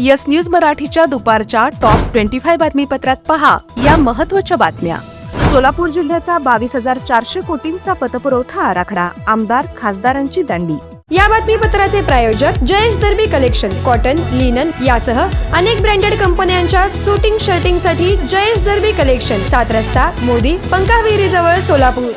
Yes news मराठीच्या दुपारच्या top twenty five बातमीपत्रात पहा या महत्त्वाच्या बातम्या. सोलापूर जिल्ह्याचा बावीस हजार चारशे कोटींचा पतपुरवठा आराखडा. आमदार खासदारांची दांडी. या बातमीपत्राचे प्रायोजक Jayesh Darbi collection cotton linen यासह अनेक ब्रँडेड कंपन्यांच्या सुटिंग शर्टिंगसाठी जयेश दर्बी कलेक्शन. सात रस्ता मोदी पंकाविहिरी जवळ सोलापूर.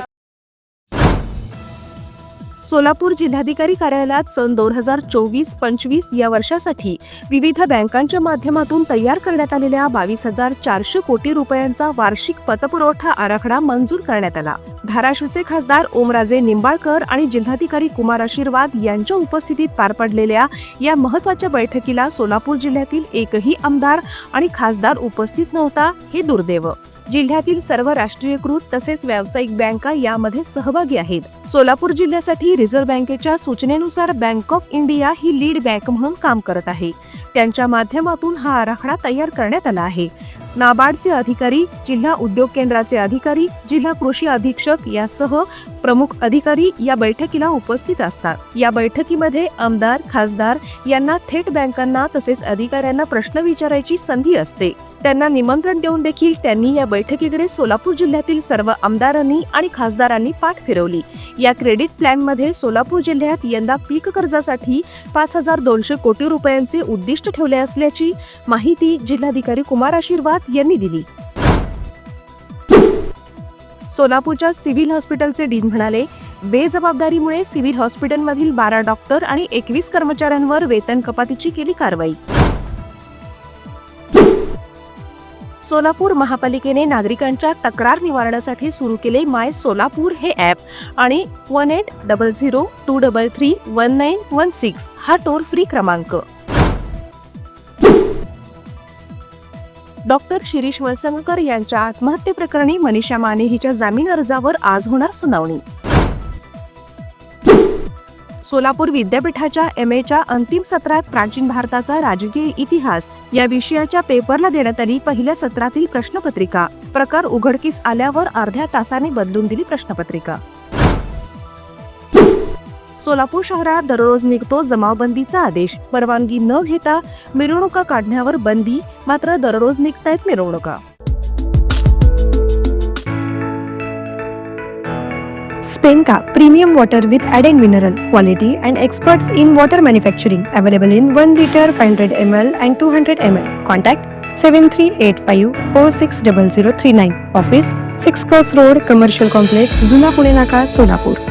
सोलापूर जिल्हाधिकारी कार्यालयात सन दोन हजार चोवीस पंचवीस या वर्षासाठी विविध बँकांच्या माध्यमातून तयार करण्यात आलेल्या बावीस हजार चारशे कोटी रुपयांचा वार्षिक पतपुरवठा आराखडा मंजूर करण्यात आला. धाराशिवचे खासदार ओमराजे निंबाळकर आणि जिल्हाधिकारी कुमार आशीर्वाद यांच्या उपस्थितीत पार पडलेल्या या महत्त्वाच्या बैठकीला सोलापूर जिल्ह्यातील एकही आमदार आणि खासदार उपस्थित नव्हता हे दुर्दैव. जिल्ह्यातील सर्व राष्ट्रीयकृत तसेच व्यावसायिक बँका यामध्ये सहभागी आहेत. सोलापूर जिल्ह्यासाठी रिझर्व्ह बँकेच्या सूचनेनुसार बँक ऑफ इंडिया ही लीड बँक म्हणून काम करत आहे. त्यांच्या माध्यमातून हा आराखडा तयार करण्यात आला आहे. नाबार्डचे अधिकारी जिल्हा उद्योग केंद्राचे अधिकारी जिल्हा कृषी अधीक्षक यासह प्रमुख अधिकारी या बैठकीला उपस्थित असतात. या बैठकीमध्ये आमदार खासदार यांना थेट बँकांना तसेच अधिकाऱ्यांना प्रश्न विचारायची संधी असते. त्यांना निमंत्रण देऊन देखील त्यांनी या बैठकीकडे सोलापूर जिल्ह्यातील सर्व आमदारांनी आणि खासदारांनी पाठ फिरवली. या क्रेडिट प्लॅनमध्ये सोलापूर जिल्ह्यात यंदा पीक कर्जासाठी पाच हजार दोनशे कोटी रुपयांचे उद्दिष्ट ठेवले असल्याची माहिती जिल्हाधिकारी कुमार आशीर्वाद यांनी दिली. सोलापूरच्या सिव्हिल हॉस्पिटलचे डीन म्हणाले बेजबाबदारीमुळे सिव्हिल हॉस्पिटलमधील बारा डॉक्टर आणि एकवीस कर्मचाऱ्यांवर वेतन कपातीची केली कारवाई. सोलापूर महापालिकेने नागरिकांच्या तक्रार निवारणासाठी सुरू केले माय सोलापूर हे ॲप आणि one eight double zero two double three one nine one six हा टोल फ्री क्रमांक. डॉक्टर शिरीष वळसंगकर यांच्या आत्महत्येप्रकरणी मनीषा माने हिच्या जामीन अर्जावर आज होणार सुनावणी. सोलापूर विद्यापीठाच्या एम एच्या अंतिम सत्रात प्राचीन भारताचा राजकीय इतिहास या विषयाच्या पेपरला देण्यात आली पहिल्या सत्रातील प्रश्नपत्रिका. प्रकार उघडकीस आल्यावर अर्ध्या तासाने बदलून दिली प्रश्नपत्रिका. सोलापूर शहरात दररोज निघतो जमावबंदीचा आदेश परवानगी न घेता मिरवणुका काढण्यावर बंदी मात्र दररोज निघतायत मिरवणुका स्पेनका premium water with ad and mineral quality and experts in water manufacturing available in one litre five hundred M L and two hundred M L contact seven three eight five four six double zero three nine office six cross road commercial complex जुना पुणे नाका सोलापूर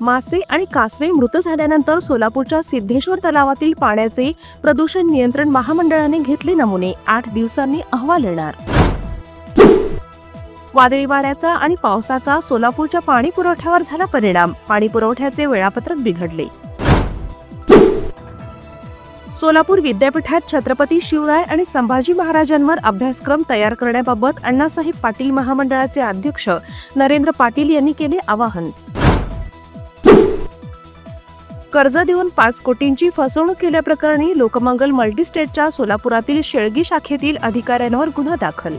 मासे आणि कासवे मृत झाल्यानंतर सोलापूरच्या सिद्धेश्वर तलावातील पाण्याचे प्रदूषण नियंत्रण महामंडळाने घेतले नमुने. आठ दिवसांनी अहवाल येणार. वादळी वाऱ्याचा आणि पावसाचा सोलापूरच्या पाणी पुरवठ्यावर झाला परिणाम. पाणी पुरवठ्याचे वेळापत्रक बिघडले. सोलापूर विद्यापीठात छत्रपती शिवराय आणि संभाजी महाराजांवर अभ्यासक्रम तयार करण्याबाबत अण्णासाहेब पाटील महामंडळाचे अध्यक्ष नरेंद्र पाटील यांनी केले आवाहन. कर्ज देऊन पाच कोटींची फसवणूक केल्याप्रकरणी लोकमंगल मल्टीस्टेटच्या सोलापुरातील शेळगी शाखेतील अधिकाऱ्यांवर गुन्हा दाखल.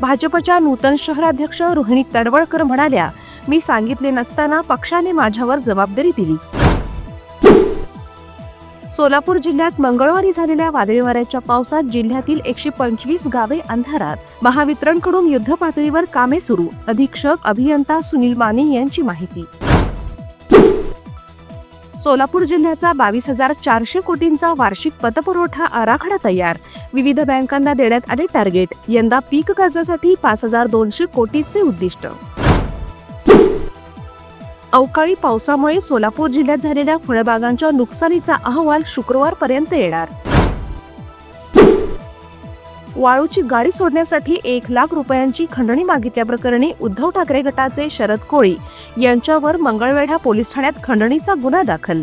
भाजपच्या नूतन शहराध्यक्ष रोहिणी तडवळकर म्हणाल्या मी सांगितले नसताना पक्षाने माझ्यावर जबाबदारी दिली. सोलापूर जिल्ह्यात मंगळवारी झालेल्या वादळी वाऱ्याच्या पावसात जिल्ह्यातील एकशे पंचवीस गावे अंधारात. महावितरणकडून युद्ध पातळीवर कामे सुरू अधीक्षक अभियंता सुनील माने यांची माहिती. सोलापूर जिल्ह्याचा बावीस हजार चारशे कोटींचा वार्षिक पतपुरवठा आराखडा तयार. विविध बँकांना देण्यात आले टार्गेट. यंदा पीक कर्जासाठी पाच हजार दोनशे कोटीचे उद्दिष्ट. अवकाळी पावसामुळे सोलापूर जिल्ह्यात झालेल्या फळबागांच्या नुकसानीचा अहवाल शुक्रवारपर्यंत येणार. वाळूची गाडी सोडण्यासाठी एक लाख रुपयांची खंडणी मागितल्याप्रकरणी उद्धव ठाकरे गटाचे शरद कोळी यांच्यावर मंगळवेढा पोलीस ठाण्यात खंडणीचा गुन्हा दाखल.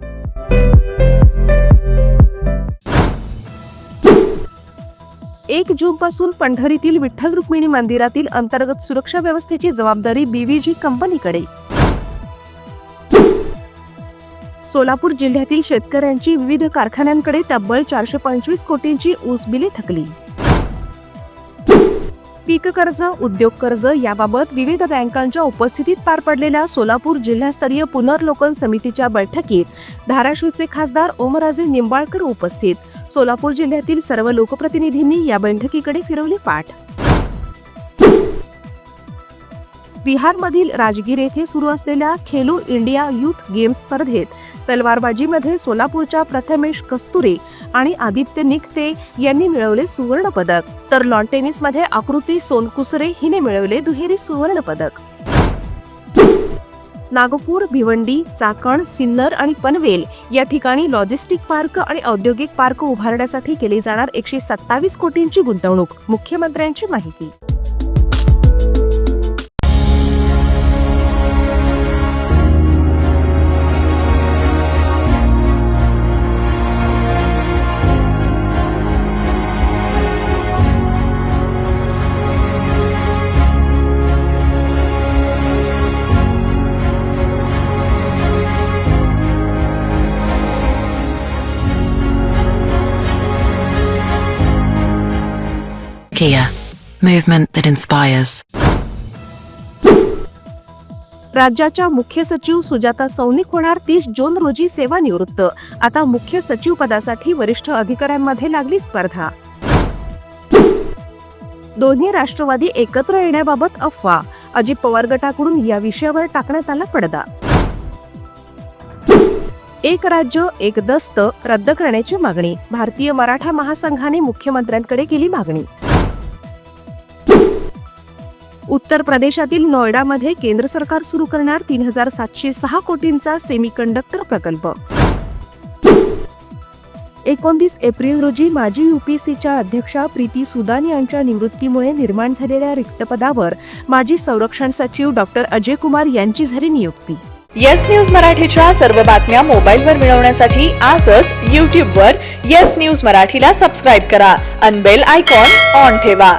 एक जून पासून पंढरीतील विठ्ठल रुक्मिणी मंदिरातील अंतर्गत सुरक्षा व्यवस्थेची जबाबदारी बीव्हीजी कंपनीकडे. सोलापूर जिल्ह्यातील शेतकऱ्यांची विविध कारखान्यांकडे तब्बल चारशे पंचवीस कोटींची ऊस बिले थकली. पीक कर्ज उद्योग कर्ज याबाबत विविध बँकांच्या उपस्थितीत पार पडलेल्या सोलापूर जिल्हास्तरीय पुनर्लोकन समितीच्या बैठकीत धाराशिवचे खासदार ओमराजे निंबाळकर उपस्थित. सोलापूर जिल्ह्यातील सर्व लोकप्रतिनिधींनी या बैठकीकडे फिरवली पाठ. बिहारमधील राजगीर येथे सुरू असलेल्या खेलो इंडिया युथ गेम्स स्पर्धेत तलवारबाजीमध्ये सोलापूरच्या प्रथमेश कस्तुरे आणि आदित्य निकते यांनी मिळवले सुवर्ण पदक तर लॉन टेनिसमध्ये आकृती सोनकुसरे हिने मिळवले दुहेरी सुवर्ण पदक नागपूर भिवंडी चाकण सिन्नर आणि पनवेल या ठिकाणी लॉजिस्टिक पार्क आणि औद्योगिक पार्क उभारण्यासाठी केली जाणार एकशे सत्तावीस कोटींची गुंतवणूक. मुख्यमंत्र्यांची माहिती. Kia, movement that inspires. राज्याच्या मुख्य सचिव सुजाता सौनिक होणार तीस जून रोजी सेवानिवृत्त. आता मुख्य सचिव पदासाठी वरिष्ठ अधिकाऱ्यांमध्ये लागली स्पर्धा. दोन्ही राष्ट्रवादी एकत्र येण्याबाबत अफवा. अजित पवार गटाकडून या विषयावर टाकण्यात आला पडदा. एक राज्य एक दस्त रद्द करण्याची मागणी. भारतीय मराठा महासंघाने मुख्यमंत्र्यांकडे केली मागणी. उत्तर प्रदेशातील नोएडामध्ये केंद्र सरकार सुरू करणार तीन हजार सातशे सहा कोटींचा सेमीकंडक्टर प्रकल्प. एकोणतीस एप्रिल रोजी माजी युपीसीच्या अध्यक्षा प्रीती सुदान यांच्या निवृत्तीमुळे निर्माण झालेल्या रिक्तपदावर माजी संरक्षण सचिव डॉक्टर अजय कुमार यांची झाली नियुक्ती. येस न्यूज मराठीच्या सर्व बातम्या मोबाईलवर मिळवण्यासाठी आजच यूट्यूबवर येस न्यूज मराठीला सबस्क्राईब करा. अनबेल आयकॉन ऑन ठेवा.